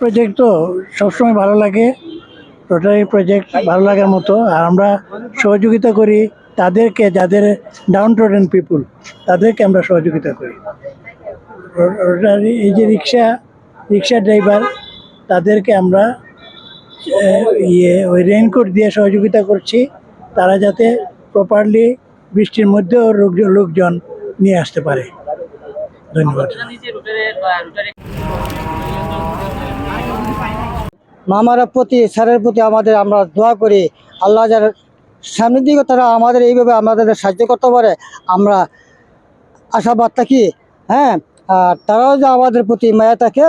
Project তো সবসময় ভালো লাগে। রোটারি প্রজেক্ট ভালো লাগার মতো। আর আমরা সহযোগিতা করি তাদেরকে, যাদের ডাউন টোডেন পিপুল তাদেরকে আমরা সহযোগিতা করি। রোটারি এই যে রিক্সা রিক্সা ড্রাইভার তাদেরকে আমরা ইয়ে ওই রেইনকোট দিয়ে সহযোগিতা করছি। তারা যাতে প্রপারলি বৃষ্টির মধ্যেও লোকজন লোকজন নিয়ে আসতে পারে। ধন্যবাদ। মামারা প্রতি স্যারের প্রতি আমাদের আমরা দোয়া করি। আল্লাহ যার সামনের দিকে তারা আমাদের এইভাবে আমাদের সাহায্য করতে পারে। আমরা আশাবাদ থাকি হ্যাঁ? আর তারাও যে আমাদের প্রতি মায়া থাকে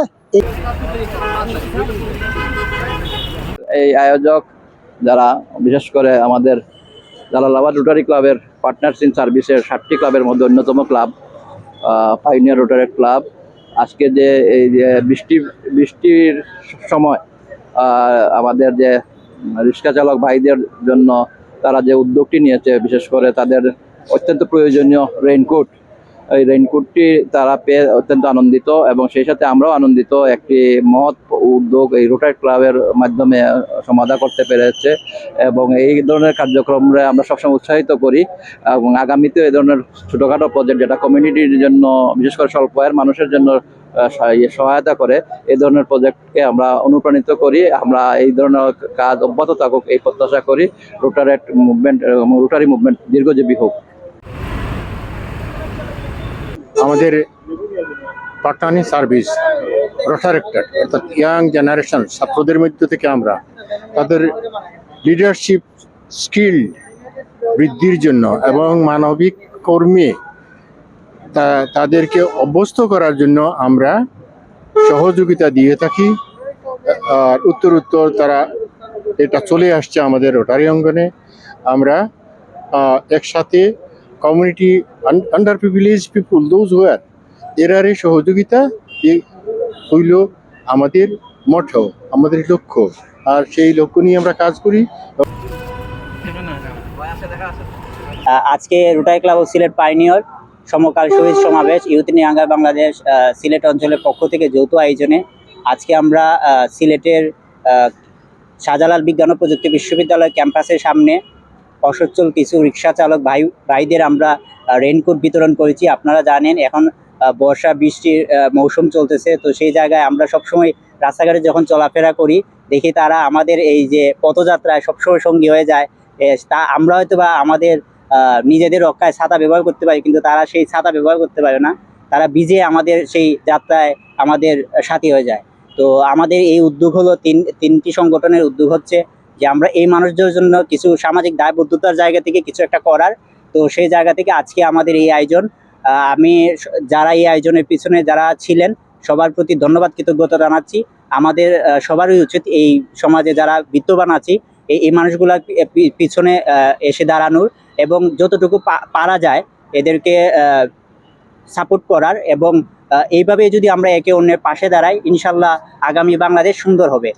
এই আয়োজক যারা বিশেষ করে আমাদের জালালাবাদ রোটারি ক্লাবের পার্টনার্স ইন সার্ভিসের সাতটি ক্লাবের মধ্যে অন্যতম ক্লাব পাইনিয়ার রোটারি ক্লাব আজকে যে এই যে বৃষ্টি, বৃষ্টির সময় আমাদের যে রিক্সা চালক ভাইদের জন্য তারা যে উদ্যোগটি নিয়েছে, বিশেষ করে তাদের অত্যন্ত প্রয়োজনীয় রেইনকোট এই রেইনকোটটি তারা পেয়ে অত্যন্ত আনন্দিত এবং সেই সাথে আমরাও আনন্দিত। একটি মহৎ উদ্যোগ এই রোটারি ক্লাবের মাধ্যমে সমাধা করতে পেরেছে এবং এই ধরনের কার্যক্রমে আমরা সবসময় উৎসাহিত করি এবং আগামীতেও এই ধরনের ছোটোখাটো প্রজেক্ট যেটা কমিউনিটির জন্য, বিশেষ করে স্বল্প আয়ের মানুষের জন্য সহায়তা করে, এই ধরনের প্রজেক্টকে আমরা অনুপ্রাণিত করি। আমরা এই ধরনের কাজ অব্যাহত থাকুক, এই প্রত্যাশা করি। রোটারেট মুভমেন্ট রোটারি মুভমেন্ট দীর্ঘজীবী হোক। আমাদের পাঠানি সার্ভিস রোটারেক্টেড অর্থাৎ ইয়াং জেনারেশন ছাত্রদের মধ্য থেকে আমরা তাদের লিডারশিপ স্কিল বৃদ্ধির জন্য এবং মানবিক কর্মে তাদেরকে অভ্যস্ত করার জন্য আমরা সহযোগিতা দিয়ে থাকি। আর উত্তর উত্তর তারা এটা চলে আসছে আমাদের রোটারি অঙ্গনে। আমরা একসাথে community underprivileged people those were এরারে সহযোগিতা হইল আমাদের মঠ, আমাদের লক্ষ্য। আর সেই লক্ষ্য নিয়ে আমরা কাজ করি। আজকে রোটারি ক্লাব ও সিলেট পাইনিয়র সমকাল শহীদ সমাবেশ, ইউথ নিয়াঙ্গা বাংলাদেশ সিলেট অঞ্চলের পক্ষ থেকে যৌথ আয়োজনে আজকে আমরা সিলেটের শাহজালাল বিজ্ঞান ও প্রযুক্তি বিশ্ববিদ্যালয় ক্যাম্পাসের সামনে অসচ্ছল কিছু রিক্সা চালক ভাই, ভাইদের আমরা রেনকোট বিতরণ করেছি। আপনারা জানেন, এখন বর্ষা বৃষ্টির মৌসুম চলতেছে। তো সেই জায়গায় আমরা সবসময় রাস্তাঘাটে যখন চলাফেরা করি, দেখি তারা আমাদের এই যে পথযাত্রায় সবসময় সঙ্গী হয়ে যায়। তা আমরা হয়তো বা আমাদের নিজেদের রক্ষায় ছাতা ব্যবহার করতে পারি, কিন্তু তারা সেই ছাতা ব্যবহার করতে পারে না। তারা ভিজে আমাদের সেই যাত্রায় আমাদের সাথী হয়ে যায়। তো আমাদের এই উদ্যোগ হলো তিন, তিনটি সংগঠনের উদ্যোগ হচ্ছে। যে আমরা এই মানুষদের জন্য কিছু সামাজিক দায়বদ্ধতার জায়গা থেকে কিছু একটা করার। তো সেই জায়গা থেকে আজকে আমাদের এই আয়োজন আমি যারা এই আয়োজনের পিছনে যারা ছিলেন, সবার প্রতি ধন্যবাদ, কৃতজ্ঞতা জানাচ্ছি। আমাদের সবারই উচিত এই সমাজে যারা বিত্তবান আছি, এই এই পিছনে এসে দাঁড়ানোর এবং যতটুকু পারা যায় এদেরকে সাপোর্ট করার এবং এইভাবে যদি আমরা একে অন্যের পাশে দাঁড়াই, ইনশাল্লাহ আগামী বাংলাদেশ সুন্দর হবে।